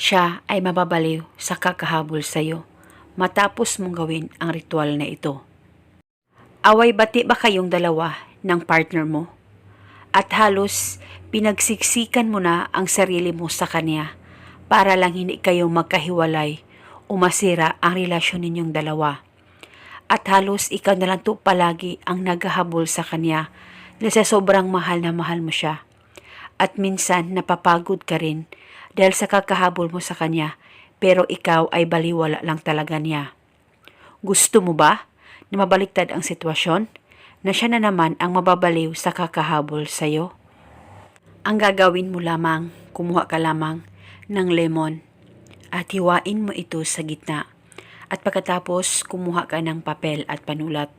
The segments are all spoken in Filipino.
siya ay mababaliw sa kakahabol sa'yo matapos mong gawin ang ritual na ito. Away bati ba kayong dalawa ng partner mo? At halos pinagsiksikan mo na ang sarili mo sa kanya para lang hindi kayo magkahiwalay o masira ang relasyon ninyong dalawa. At halos ikaw na lang to palagi ang naghahabol sa kanya na sa sobrang mahal na mahal mo siya. At minsan napapagod ka rin dahil sa kakahabol mo sa kanya pero ikaw ay baliwala lang talaga niya. Gusto mo ba na mabaliktad ang sitwasyon na siya na naman ang mababaliw sa kakahabol sa'yo? Ang gagawin mo lamang, kumuha ka lamang ng lemon at hiwain mo ito sa gitna. At pagkatapos, kumuha ka ng papel at panulat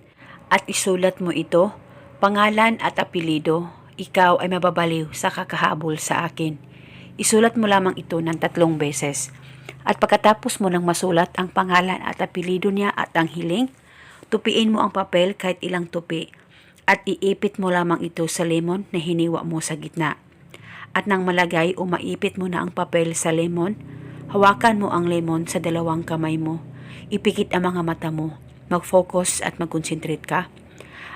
at isulat mo ito, pangalan at apelido, ikaw ay mababaliw sa kakahabol sa akin. Isulat mo lamang ito ng tatlong beses. At pagkatapos mo nang masulat ang pangalan at apelido niya at ang hiling, tupiin mo ang papel kahit ilang tupi at iipit mo lamang ito sa lemon na hiniwa mo sa gitna. At nang malagay o maipit mo na ang papel sa lemon, hawakan mo ang lemon sa dalawang kamay mo. Ipikit ang mga mata mo, mag-focus at mag-concentrate ka.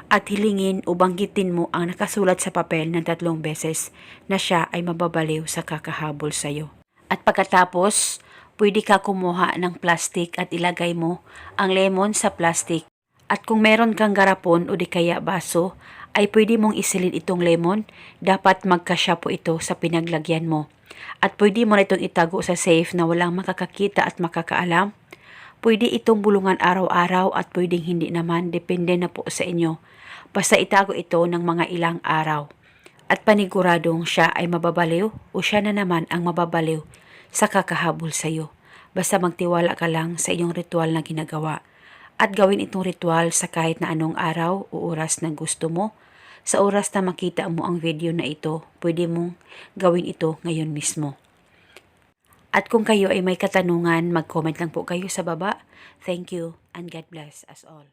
At hilingin o banggitin mo ang nakasulat sa papel ng tatlong beses na siya ay mababaliw sa kakahabol sa'yo. At pagkatapos, pwede ka kumuha ng plastic at ilagay mo ang lemon sa plastic. At kung meron kang garapon o di kaya baso, ay pwede mong isilid itong lemon. Dapat magkasya po ito sa pinaglagyan mo. At pwede mo na itong itago sa safe na walang makakakita at makakaalam. Pwede itong bulungan araw-araw at pwedeng hindi naman, depende na po sa inyo. Basta itago ito ng mga ilang araw. At paniguradong siya ay mababaliw o siya na naman ang mababaliw sa kakahabol sa iyo. Basta magtiwala ka lang sa iyong ritual na ginagawa. At gawin itong ritual sa kahit na anong araw o oras na gusto mo. Sa oras na makita mo ang video na ito, pwede mong gawin ito ngayon mismo. At kung kayo ay may katanungan, mag-comment lang po kayo sa baba. Thank you and God bless us all.